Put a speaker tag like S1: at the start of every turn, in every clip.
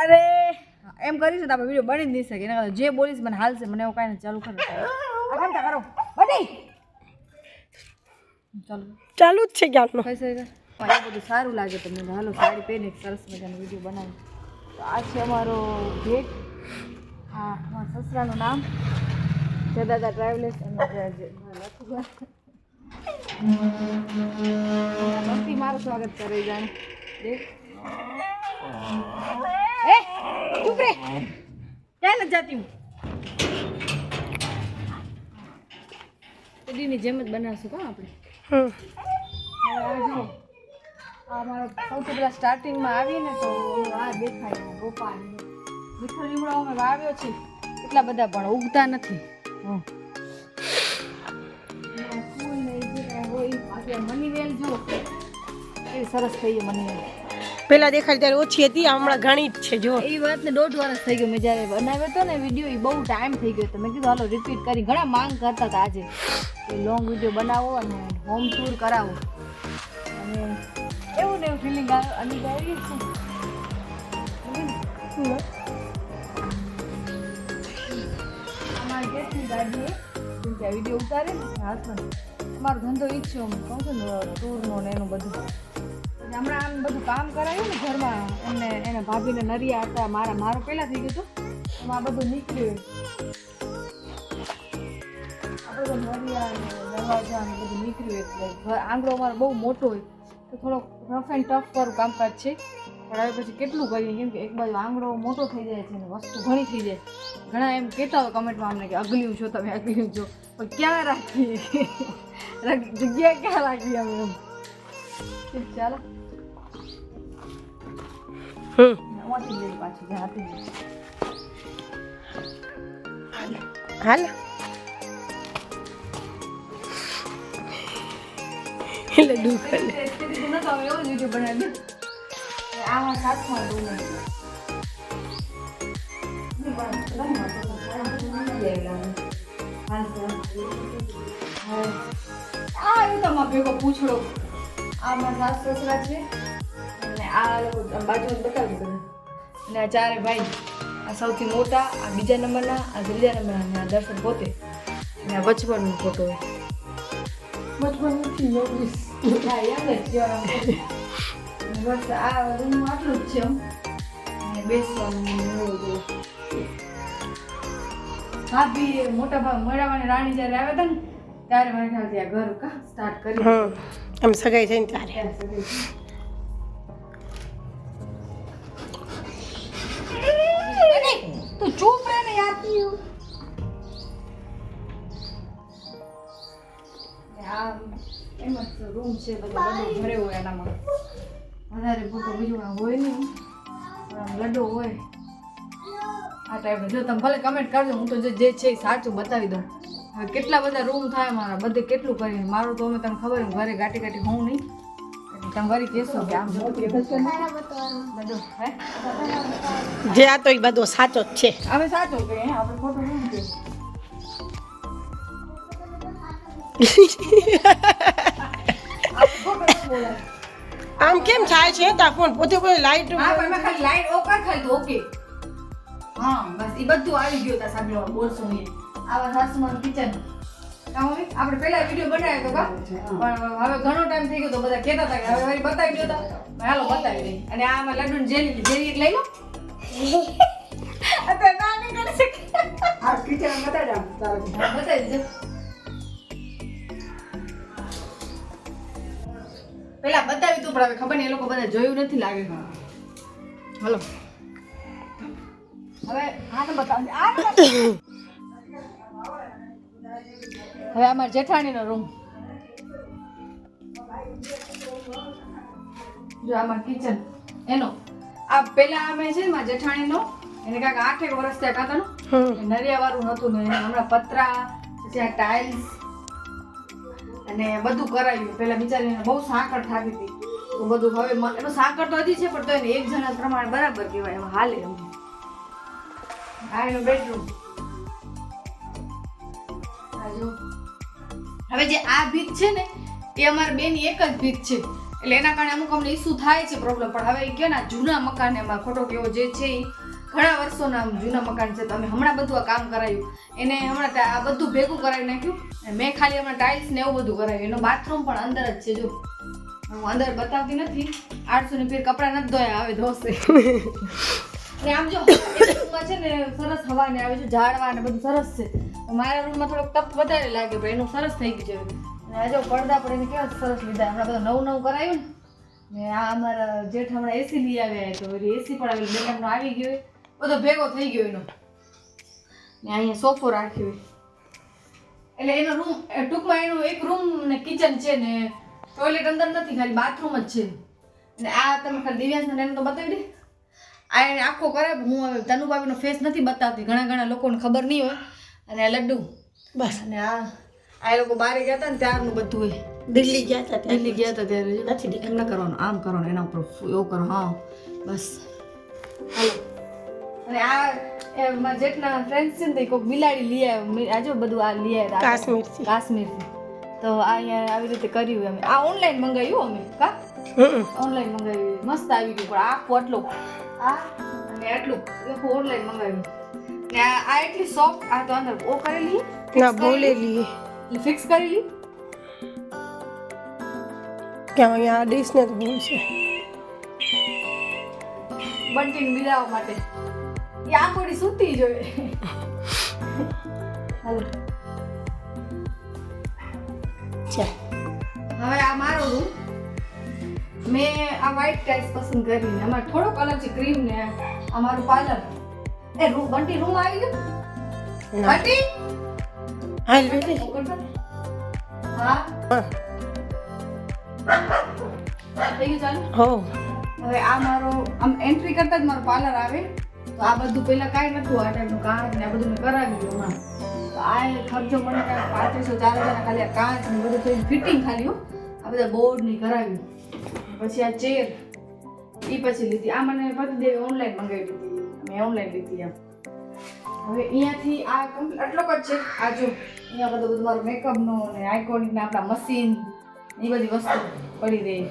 S1: અરે એમ કરીશું તો આપણે વીડિયો બની જ નહીં શકે. એના જે બોલીશ મને હાલશે મને એવું કાંઈ ચાલુ કરો. આ કરો. બની. ચાલો.
S2: ચાલુ જ છે ક્યાંનો
S1: કઈ સહી પણ એ બધું સારું લાગે તમને. મને હાલો સાડી પહેરીને એક સરસ મજાનો વીડિયો બનાવી. તો આ છે અમારો ગેટ હા મારા સસરાનું નામ. જદાદા ટ્રાવેલર્સ અને જ- જ- લખું મસ્તી મારું સ્વાગત કરે જાણે. દેખ. એ ચૂપ રે ક્યાં નથી જાતી હું? એડીની જેમ જ બનાવશું કા આપણે? આ મારો સૌથી પહેલાં સ્ટાર્ટિંગમાં આવીને તો આ દેખાય ને રોપા મીઠો લીમડો અમે વાવ્યો છે. એટલા બધા પણ ઉગતા નથી. ને મની વેલ જો સરસ થઈ મની વેલ
S2: પેલા દેખાડી ત્યારે ઓછી હતી હમણાં ઘણી જ છે, જો.
S1: એ વાતને દોઢ વર્ષ થઈ ગયું મેં જ્યારે બનાવ્યો હતો ને વીડિયો એ બહુ ટાઈમ થઈ ગયો હતો. મેં કીધું, હાલો રિપીટ કરી. ઘણા માંગ કરતા હતા આજે. લોંગ વીડિયો બનાવો અને હોમ ટૂર કરાવો. અને એવું ને એવું ફિલિંગ આવે. અને આવી ગેસની ગાડીએ વીડિયો ઉતારે ને હાથમાં. મારો ધંધો ઈચ્છો કહું છું ને ટૂરનો ને એનું બધું. હમણાં આમ બધું કામ કરાયું ને ઘરમાં, એમને, એને ભાભીને નરિયા હતા, મારા મારો પહેલાં થઈ ગયું હતું. એમાં બધું નીકળ્યું. આ બધું નરિયા ને દરવાજા બધું નીકળ્યું એટલે આંગળો અમારો બહુ મોટો હોય. તો થોડોક રફ ટફ વાળું કામકાજ છે. પણ હવે પછી કેટલું કરીએ? કેમ કે આંગળો મોટો થઈ જાય છે ને વસ્તુ ઘણી થઈ જાય. ઘણા એમ કહેતા હોય કમેન્ટમાં અમને કે અગલ્યું છો તમે, અગલ્યું છો. પણ ક્યાં રાખીએ? રાખ- જગ્યા ક્યાં રાખીએ અમે ચાલો.
S2: હમ. હાલ.
S1: સાતમાં રૂમ આ એવું તમારા ભેગો પૂછડો. આ મારા સાસ સસરા છે. અને આ બાજુ બાજુમાં બતાવી દઉં અને આ ચારે ભાઈ આ સૌથી મોટા આ બીજા નંબરના આ ત્રીજા નંબરના અને આ દર્શન પોતે. અને આ વચપણનો ફોટો હોય બચપન નથી યોગીશ હા યાદ જ બસ આ રૂમ આટલું જ છે. અને બેસવાનું ભાભી મોટા ભાઈ મળવાની રાણી જ્યારે આવ્યા હતા ને ત્યારે મારે ત્યાં ઘર કા સ્ટાર્ટ કરી
S2: હમ આમ સગાઈ થઈને ત્યારે.
S1: તું ચૂપ રહે ને યાર એમ જ રૂમ છે બધો લડો ભરે હોય એનામાં વધારે પૂરતો બીજું હોય નહીં. લડો હોય. આ ટાઈપનો જો તમે ભલે કમેન્ટ કરજો હું તો જે જે છે એ સાચું બતાવી દઉં. હવે કેટલા બધા રૂમ થાય મારા બધે કેટલું કરીને મારું તો અમે તમને ખબર હોય, ઘરે ગાટી ગાટી હોઉં નહીં. તમે વળી કહેશો કે આમ બધું
S2: જે આ તો એ બધો સાચો જ છે.
S1: અમે સાચું કહીએ આપણે ખોટું નહીં કહીએ. આપણે ખોટું ન બોલાય.
S2: આમ કેમ થાય છે? તા ફોન પોતે કોઈ લાઈટ
S1: હા પણ એમાં ખાલી લાઈટ ઓફ ખાલી ઓકે હા બસ એ બધું આવી ગયું તા સાંભળો બોલશો નહીં. આવા સાસુમાનું કિચન આપણે પહેલા વીડિયો બનાવ્યો હતો કા પણ હવે ઘણો ટાઈમ થઈ ગયો તો બધા કહેતા હતા કે હવે વળી બતાવી દો તા. હાલો બતાવી દઈ અને આમાં લડ્ડુ જેલી જેલી એક લઈ લો. અત્યારે ના નહીં કરી શકે
S3: આ કિચન બતાવી દઉં
S1: બતાવી દેજો પેલા બતાવી તું પણ હવે ખબર નહીં એ લોકો બધા જોયું નથી લાગે. હલો. હવે આને બતાવજે બતાવજે. હવે અમારા જેઠાણીનો રૂમ જો આમાં કિચન એનો આ પેલા અમે છે ને જેઠાણીનો એને કાંઈક આઠેક વર્ષ થયા
S2: હમ.
S1: નરિયા વાળું નતું ને હમણાં પતરા પછી આ ટાઇલ્સ અને બધું કરાવ્યું પેલા બિચારીને બહુ સાંકળ થતી હતી. તો બધું હવે એનું સાંકળ તો હજી છે પણ તો એને એક જણા પ્રમાણ બરાબર કહેવાય એમાં હાલે એમ. આ એનું બેડરૂમ હવે જે આ ભીત છે ને એ અમારા બેની એક જ ભીત છે. એટલે એના કારણે અમુક અમને ઇસ્યુ થાય છે પ્રોબ્લેમ પણ હવે કે ના જૂના મકાન એમાં ખોટો કેવો જે છે એ ઘણા વર્ષોના જૂના મકાન છે. તો અમે હમણાં બધું આ કામ કરાયું. એને હમણાં આ બધું ભેગું કરાવી નાખ્યું. અને મેં ખાલી હમણાં ટાઇલ્સ ને એવું બધું કરાવ્યું. એનો બાથરૂમ પણ અંદર જ છે જો. હું અંદર બતાવતી નથી. આઠસો ની ફેર કપડાં નથી ધોયા આવે ધોશે. ને આમ જો છે ને સરસ હવા ને આવે છે ઝાડવા ને બધું સરસ છે. મારા રૂમમાં થોડોક તપ વધારે લાગે, પણ એનું સરસ થઈ ગયું છે. અને આ જો પડદા પણ એને કેવા સરસ લીધા. હમણાં બધા નવું નવું કરાયું ને ને આ અમારા જેઠ હમણાં એસી લઈ આવ્યા તો એસી પણ આવી બેઠકનો આવી ગયો બધો ભેગો થઈ ગયો એનો. ને અહીંયા સોફો રાખ્યો એટલે એનો રૂમ ટૂંકમાં એનું એક રૂમ ને કિચન છે ને ટોયલેટ અંદર નથી, ખાલી બાથરૂમ જ છે. અને આ તમે ખાલી દિવ્યાંશને એને તો બતાવી દે. આ એને આખો કરે હું હવે ફેસ નથી બતાવતી. ઘણા ઘણા લોકોને ખબર નહીં હોય. અને આ લડ્ડુ.
S2: બસ.
S1: અને આ આ લોકો બહાર ગયા હતા ને ત્યારનું બધું એ.
S2: દિલ્હી ગયા હતા
S1: દિલ્હી ગયા હતા ત્યારે
S2: નથી
S1: એમ ના કરવાનું આમ કરવાનું એના ઉપર એવું કરો હા. બસ. હાલો. અને આ એ મારા જેઠના ફ્રેન્ડ છે ને તે કોઈક બિલાડી લઈ આવ્યો. મી- આ જો બધું આ લઈ આવ્યા
S2: કાશ્મીરથી.
S1: કાશ્મીરથી. તો આ અહીંયા આવી રીતે કર્યું અમે આ ઓનલાઈન મંગાવ્યું અમે કા? ઓનલાઈન મંગાવ્યું. મસ્ત આવી ગયું પણ આખું આટલું. આ અને આટલું. આખું ઓનલાઈન મંગાવ્યું. ને આ એટલી સોફ્ટ આ તો અંદર ઓ કરેલી.
S2: ના બોલેલી.
S1: ફિક્સ કરેલી?
S2: કે અહીંયા ડિશને જ બોલ છે.
S1: બંટીને બિલાવવા માટે. એ આખોડી સૂતી જોઈએ હાલો.
S2: છે
S1: હવે આ મારો રૂમ મેં આ વ્હાઈટ ટાઇલ્સ પસંદ કરીને અમારે થોડોક અલગ છે ક્રીમ ને અમારું પાર્લર એ રૂમ બંટી રૂમ આવી ગયો? બંટી?
S2: હાલ બેટી
S1: હા.
S2: હા.
S1: થઈ ગયું ચાલુ?
S2: હો.
S1: હવે આ મારો આમ એન્ટ્રી કરતા જ મારો પાર્લર આવે. તો આ બધું પહેલા કાંઈ નતું આ ટાઈપનું કાંચ ને આ બધું મેં કરાવી દઉં હમણાં તો આ ખર્ચો મને કાંઈ પાંત્રીસો ચાર હજાર ખાલી આ કાંચ ને બધું થઈને ફિટિંગ ખાલી હો. આ બધા બોર્ડની કરાવ્યું. પછી આ ચેર એ પછી લીધી. આ મને પતિદેવી ઓનલાઈન મંગાવી દીધી મેં ઓનલાઈન લીધી એમ. હવે અહીંયાથી આ આટલો જ છે. આ જો, અહીંયા બધું બધું મારું મેકઅપનો ને આઇકોનિકના આપણા મશીન એ બધી વસ્તુ પડી રહી.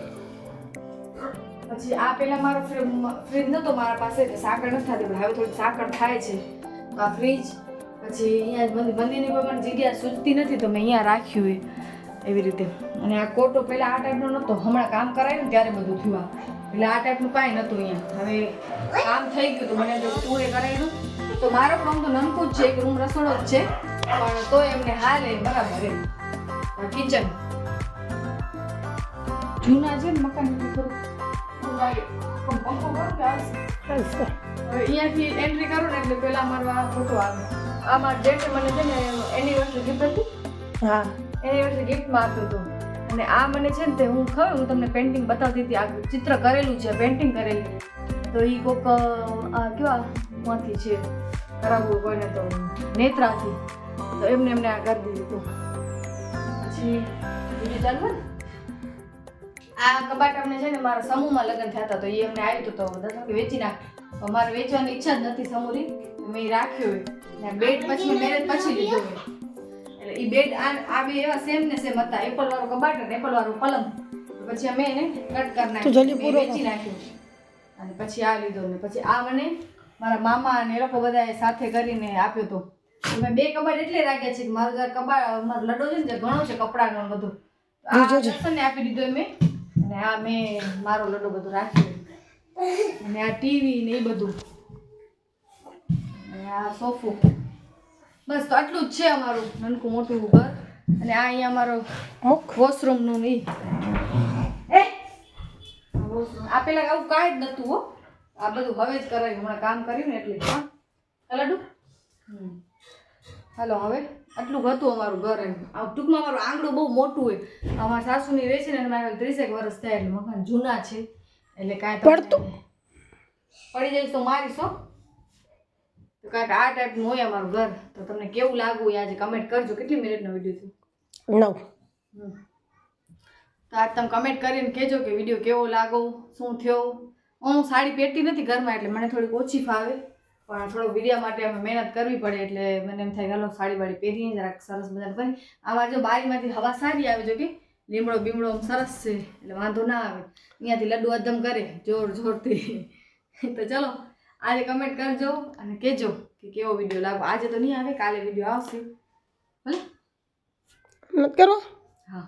S1: પછી આ પેલા મારો ફ્રીજ નતો મારા પાસે, એટલે સાકર નથી થતી હવે થોડી સાકર થાય છે. તો આ ફ્રીજ પછી અહીંયા મંદિર મંદિરની કોઈ પણ જગ્યા સૂચતી નથી, તો મેં અહીંયા રાખ્યું એ. એવી રીતે. અને આ કોટો પહેલાં આ ટાઈપનો નહોતો હમણાં કામ કરાયું ને ત્યારે બધું થયું આ. એટલે આ ટાઈપનું કાંઈ નહોતું અહીંયા. હવે કામ થઈ ગયું તો મને જો તું એ કરાવ્યું તો મારો રૂમ તો નમકું જ છે એક રૂમ રસોડો જ છે પણ તો એમને હાલે બરાબર એમ. કિચન જૂના છે ને મકાન અહીંયાથી એન્ટ્રી કરું ને એટલે પેલા મારો આ ફોટો આવે. આમાં જેઠે મને છે ને એનિવર્સરી ગિફ્ટ હતી
S2: હા.
S1: એનિવર્સરી ગિફ્ટમાં આપ્યું હતું. અને આ મને છે ને તે હું ખબર હું તમને પેઇન્ટિંગ બતાવતી હતી, આ ચિત્ર કરેલું છે પેઇન્ટિંગ કરેલું. તો એ કોક કેવા માંથી છે? કરાવવું કોઈને તો નેત્રાથી. તો એમને એમને આ કરી દીધું પછી બીજું ચાલુ આ કબાટ અમને છે ને મારા સમૂહમાં લગ્ન થયા હતા, તો એ અમને આવ્યું હતું, તો બધા કે વેચી નાખ મારે વેચવાની ઈચ્છા જ નથી સમૂહની મેં રાખ્યું બેડ પછી મેરેજ પછી લીધો એટલે બેડ આ બે એવા સેમ ને સેમ હતા. એપલ વાળો કબાટ અને એપલ વાળો પલંગ પછી અમે એને કટ કરી નાખ્યું. વેચી નાખ્યું. અને પછી આ લીધો ને પછી આ મને મારા મામા અને એ લોકો બધાએ સાથે કરીને આપ્યો હતો તો. મેં બે કબાટ એટલે રાખ્યા છે કે મારો જરા કબાટ મારો લડો છે ને ઘણો છે કપડાનો ને બધું. આ દર્શનને આપી દીધો મેં અને આ મેં મારો લડો બધો રાખ્યો. અને આ ટીવી ને એ બધું. અને આ સોફો બસ તો આટલું જ છે અમારું નાનકું મોટું ઘર. અને આ અહીંયા અમારો વોશરૂમનું નહીં. એ! આ પેલા આવું કાંઈ જ નતું હો. આ બધું હવે જ કરાયું. હમણાં કામ કર્યું ને એટલે. હા. હલાડુ હમ. હાલો હવે આટલું હતું અમારું ઘર એમ. આ ટૂંકમાં અમારું આંગણું બહુ મોટું હોય. અમારા સાસુની રહે છે ને મારે ત્રીસેક વર્ષ થયા એટલે મકાન જૂના છે. એટલે કાંઈ
S2: પડતું?
S1: પડી જઈશ તો મારીશ હો. કાંઈક આ ટાઈપનું હોય અમારું ઘર તો તમને કેવું લાગવું? એ આજે કમેન્ટ કરજો. કેટલી મિનિટનો વીડિયો છે?
S2: નવ.
S1: તો આજ તમે કમેન્ટ કરીને કહેજો કે વીડિયો કેવો લાગો શું થયો? હું સાડી પહેરતી નથી ઘરમાં એટલે મને થોડીક ઓછી ફાવે. પણ થોડો વિડીયા માટે અમે મહેનત કરવી પડે એટલે મને એમ થાય ચાલો સાડી વાડી પહેરીને જરાક સરસ મજાનું કરી આમાં જો બારીમાંથી હવા સારી આવે જો કે લીમડો બીમડો આમ સરસ છે એટલે વાંધો ના આવે. અહીંયાથી લડ્ડુ અધમ કરે જોર જોરથી. તો ચલો આજે કમેન્ટ કરજો અને કહેજો કે કેવો વીડિયો લાગો. આજે તો નહીં આવે કાલે વીડિયો આવશે. ભલે?
S2: મત કરો.
S1: હા.